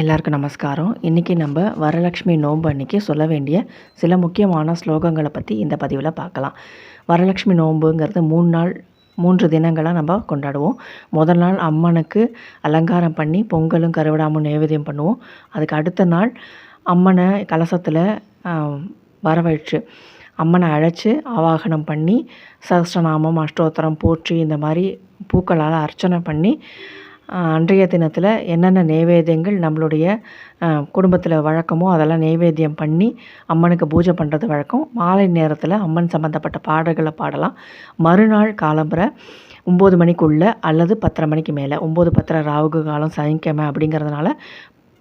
எல்லாருக்கும் நமஸ்காரம். இன்றைக்கி நம்ம வரலட்சுமி நோன்பு அன்றைக்கி சொல்ல வேண்டிய சில முக்கியமான ஸ்லோகங்களை பற்றி இந்த பதிவில் பார்க்கலாம். வரலட்சுமி நோன்புங்கிறது மூணு நாள் மூன்று தினங்களாக நம்ம கொண்டாடுவோம். முதல் நாள் அம்மனுக்கு அலங்காரம் பண்ணி பொங்கலும் கருவிடாமும் நைவேத்தியம் பண்ணுவோம். அதுக்கு அடுத்த நாள் அம்மனை கலசத்தில் வரவழைச்சு அம்மனை அழைச்சி ஆவாகனம் பண்ணி சஹஸ்ரநாமம் அஷ்டோத்திரம் போற்றி இந்த மாதிரி பூக்களால் அர்ச்சனை பண்ணி அன்றைய தினத்தில் என்னென்ன நெய்வேத்தியங்கள் நம்மளுடைய குடும்பத்தில் வழக்கமோ அதெல்லாம் நெய்வேத்தியம் பண்ணி அம்மனுக்கு பூஜை பண்ணுறது வழக்கம். மாலை நேரத்தில் அம்மன் சம்மந்தப்பட்ட பாடல்களை பாடலாம். மறுநாள் காலம்புரை ஒம்பது மணிக்குள்ளே அல்லது பத்தரை மணிக்கு மேலே. ஒம்பது பத்தரை ராவுகு காலம் சனிக்கிழமை அப்படிங்கிறதுனால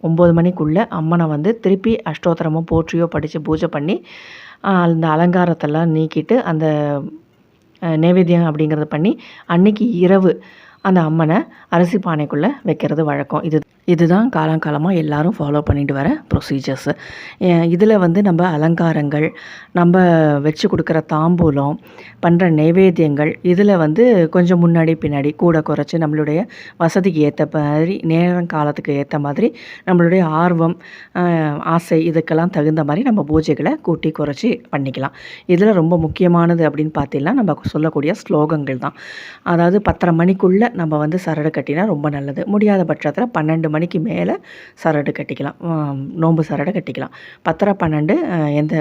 ஒம்பது மணிக்குள்ளே அம்மனை வந்து திருப்பி அஷ்டோத்திரமோ போற்றியோ படித்து பூஜை பண்ணி அந்த அலங்காரத்தெல்லாம் நீக்கிட்டு அந்த அஹ் நைவேத்தியம் அப்படிங்கிறத பண்ணி அன்னைக்கு இரவு அந்த அம்மனை அரிசி பானைக்குள்ளே வைக்கிறது வழக்கம். இது இதுதான் காலங்காலமாக எல்லாரும் ஃபாலோ பண்ணிட்டு வர ப்ரொசீஜர்ஸு இதில் வந்து நம்ம அலங்காரங்கள் நம்ம வச்சு கொடுக்குற தாம்பூலம் பண்ணுற நைவேத்தியங்கள் இதில் வந்து கொஞ்சம் முன்னாடி பின்னாடி கூட குறைச்சி நம்மளுடைய வசதிக்கு ஏற்ற மாதிரி நேரம் காலத்துக்கு ஏற்ற மாதிரி நம்மளுடைய ஆர்வம் ஆசை இதுக்கெல்லாம் தகுந்த மாதிரி நம்ம பூஜைகளை கூட்டி குறைச்சி பண்ணிக்கலாம். இதில் ரொம்ப முக்கியமானது அப்படின்னு பார்த்தீங்கன்னா நம்ம சொல்லக்கூடிய ஸ்லோகங்கள் தான். அதாவது பத்தரை மணிக்குள்ளே நம்ம வந்து சரடு கட்டினா ரொம்ப நல்லது. முடியாத பட்சத்தில் பன்னெண்டு மணிக்கு மேலே சரடு கட்டிக்கலாம். நோம்பு நோன்பு சரடை கட்டிக்கலாம். பத்தரை பன்னெண்டு எந்த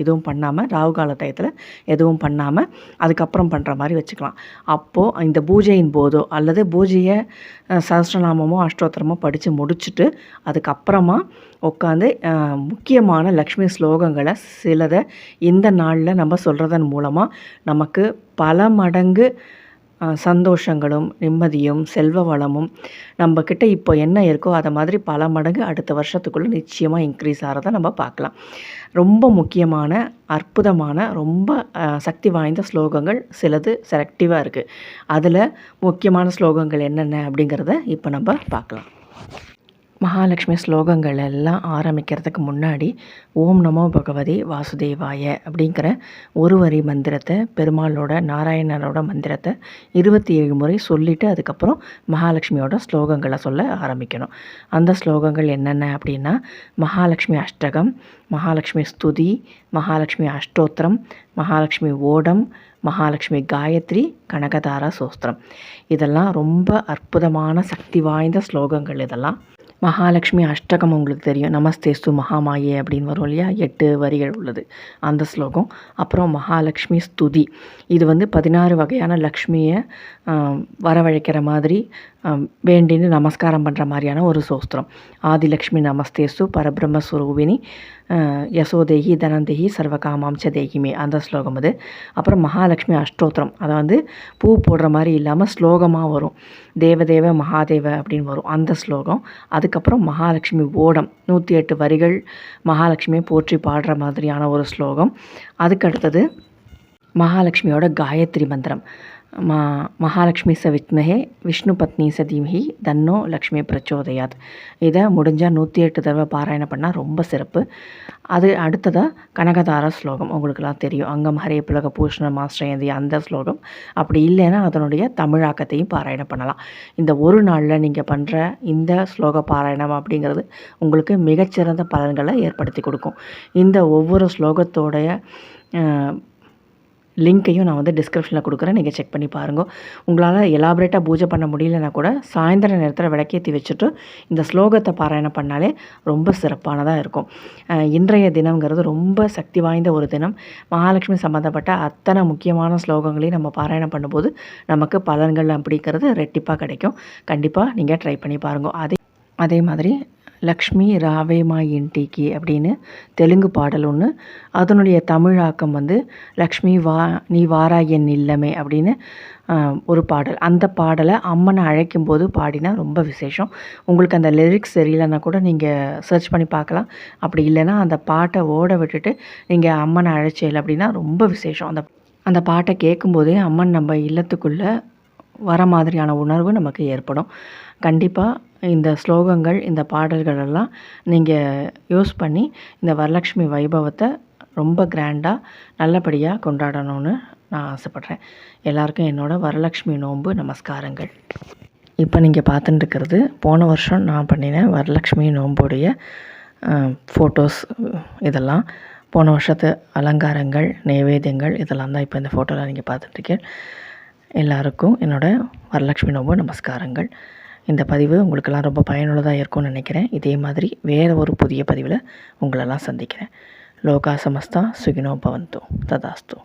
இதுவும் பண்ணாமல் ராகு கால டயத்தில் எதுவும் பண்ணாமல் அதுக்கப்புறம் பண்ணுற மாதிரி வச்சுக்கலாம். அப்போது இந்த பூஜையின் போதோ அல்லது பூஜையை சஹஸ்ரநாமமோ அஷ்டோத்திரமோ படித்து முடிச்சுட்டு அதுக்கப்புறமா உட்காந்து முக்கியமான லக்ஷ்மி ஸ்லோகங்களை சிலதை இந்த நாளில் நம்ம சொல்கிறதன் மூலமாக நமக்கு பல மடங்கு சந்தோஷங்களும் நிம்மதியும் செல்வ வளமும் நம்மக்கிட்ட இப்போ என்ன இருக்கோ அதை மாதிரி பல மடங்கு அடுத்த வருஷத்துக்குள்ளே நிச்சயமாக இன்க்ரீஸ் ஆகிறத நம்ம பார்க்கலாம். ரொம்ப முக்கியமான அற்புதமான ரொம்ப சக்தி வாய்ந்த ஸ்லோகங்கள் சிலது செலக்டிவாக இருக்குது அதில் முக்கியமான ஸ்லோகங்கள் என்னென்ன அப்படிங்கிறத இப்போ நம்ம பார்க்கலாம். மகாலட்சுமி ஸ்லோகங்கள் எல்லாம் ஆரம்பிக்கிறதுக்கு முன்னாடி ஓம் நமோ பகவதி வாசுதேவாய அப்படிங்கிற ஒரு வரி மந்திரத்தை பெருமாளோட நாராயணனோட மந்திரத்தை இருபத்தி ஏழு முறை சொல்லிவிட்டு அதுக்கப்புறம் மகாலட்சுமியோட ஸ்லோகங்களை சொல்ல ஆரம்பிக்கணும். அந்த ஸ்லோகங்கள் என்னென்ன அப்படின்னா மகாலட்சுமி அஷ்டகம் மகாலட்சுமி ஸ்துதி மகாலட்சுமி அஷ்டோத்திரம் மகாலட்சுமி ஓடம் மகாலட்சுமி காயத்ரி கனகதாரா சோஸ்திரம். இதெல்லாம் ரொம்ப அற்புதமான சக்தி வாய்ந்த ஸ்லோகங்கள் இதெல்லாம். மகாலட்சுமி அஷ்டகம் உங்களுக்கு தெரியும். நமஸ்தேஸ்து மகாமாயே அப்படின்னு வரும் இல்லையா? எட்டு வரிகள் உள்ளது. அந்த ஸ்லோகம். அப்புறம் மகாலட்சுமி ஸ்துதி. இது வந்து பதினாறு வகையான லக்ஷ்மியை வரவழைக்கிற மாதிரி வேண்டின்னு நமஸ்காரம் பண்ணுற மாதிரியான ஒரு சோஸ்திரம். ஆதிலக்ஷ்மி நமஸ்தேசு பரபிரம்ம சுரூபினி யசோதேகி தனந்தேகி சர்வகாமாம்ச தேகிமே. அந்த ஸ்லோகம் அது. அப்புறம் மகாலட்சுமி அஷ்டோத்திரம். அதை வந்து பூ போடுற மாதிரி இல்லாமல் ஸ்லோகமாக வரும். தேவதேவ மகாதேவ அப்படின்னு வரும் அந்த ஸ்லோகம். அதுக்கப்புறம் மகாலட்சுமி ஓடம். நூற்றி எட்டு வரிகள் மகாலட்சுமியை போற்றி பாடுற மாதிரியான ஒரு ஸ்லோகம். அதுக்கு அடுத்தது மகாலட்சுமியோட காயத்ரி மந்திரம். மா மகாலட்சுமி ச வித்மஹே விஷ்ணு பத்னி ச தன்னோ லக்ஷ்மி பிரச்சோதயாத் இதை முடிஞ்சால் நூற்றி எட்டு தடவை பாராயணம் பண்ணால் ரொம்ப சிறப்பு. அது அடுத்ததாக கனகதார ஸ்லோகம். உங்களுக்கெல்லாம் தெரியும். அங்கம் ஹரே புலக பூஷண மாஸ்டயந்தி அந்த ஸ்லோகம். அப்படி இல்லைன்னா அதனுடைய தமிழாக்கத்தையும் பாராயணம் பண்ணலாம். இந்த ஒரு நாளில் நீங்கள் பண்ணுற இந்த ஸ்லோக பாராயணம் அப்படிங்கிறது உங்களுக்கு மிகச்சிறந்த பலன்களை ஏற்படுத்தி கொடுக்கும். இந்த ஒவ்வொரு ஸ்லோகத்தோடைய லிங்க்கையும் நான் வந்து டிஸ்கிரிப்ஷனில் கொடுக்குறேன். நீங்கள் செக் பண்ணி பாருங்கள் உங்களால் எலாபரேட்டாக பூஜை பண்ண முடியலனா கூட சாயந்தர நேரத்தில் விளக்கேற்றி வச்சுட்டு இந்த ஸ்லோகத்தை பாராயணம் பண்ணாலே ரொம்ப சிறப்பானதாக இருக்கும். இன்றைய தினங்கிறது ரொம்ப சக்தி வாய்ந்த ஒரு தினம். மகாலட்சுமி சம்மந்தப்பட்ட அத்தனை முக்கியமான ஸ்லோகங்களையும் நம்ம பாராயணம் பண்ணும்போது நமக்கு பலன்கள் அப்படிங்கிறது ரெட்டிப்பாக கிடைக்கும். கண்டிப்பாக நீங்கள் ட்ரை பண்ணி பாருங்க. அதே அதே மாதிரி லக்ஷ்மி ராவேமா இன்டிக்கு அப்படின்னு தெலுங்கு பாடல் ஒன்று அதனுடைய தமிழாக்கம் வந்து லக்ஷ்மி வா நீ வாரா என் இல்லமே அப்படின்னு ஒரு பாடல். அந்த பாடலை அம்மனை அழைக்கும் போது பாடினா ரொம்ப விசேஷம். உங்களுக்கு அந்த லிரிக்ஸ் தெரியலன்னா கூட நீங்கள் சர்ச் பண்ணி பார்க்கலாம். அப்படி இல்லைன்னா அந்த பாட்டை ஓட விட்டுட்டு நீங்கள் அம்மனை அழைச்சல் அப்படின்னா ரொம்ப விசேஷம். அந்த அந்த பாட்டை கேட்கும்போதே அம்மன் நம்ம இல்லத்துக்குள்ளே வர மாதிரியான உணர்வு நமக்கு ஏற்படும். கண்டிப்பாக இந்த ஸ்லோகங்கள் இந்த பாடல்கள் எல்லாம் நீங்கள் யூஸ் பண்ணி இந்த வரலக்ஷ்மி வைபவத்தை ரொம்ப கிராண்டாக நல்லபடியாக கொண்டாடணும்னு நான் ஆசைப்பட்றேன். எல்லாருக்கும் என்னோடய வரலக்ஷ்மி நோன்பு நமஸ்காரங்கள். இப்போ நீங்கள் பார்த்துட்டு இருக்கிறது போன வருஷம் நான் பண்ணின வரலட்சுமி நோன்புடைய ஃபோட்டோஸ் இதெல்லாம். போன வருஷத்து அலங்காரங்கள் நைவேத்தியங்கள் இதெல்லாம் தான் இப்போ இந்த ஃபோட்டோவில் நீங்கள் பார்த்துட்ருக்கேன் எல்லாருக்கும் என்னோடய வரலட்சுமி நோன்பு நமஸ்காரங்கள். இந்த பதிவு உங்களுக்கெல்லாம் ரொம்ப பயனுள்ளதாக இருக்கும்னு நினைக்கிறேன். இதே மாதிரி வேறு ஒரு புதிய பதிவில் உங்களெல்லாம் சந்திக்கிறேன். லோகா சமஸ்தா சுகினோ பவந்தோ ததாஸ்தோ.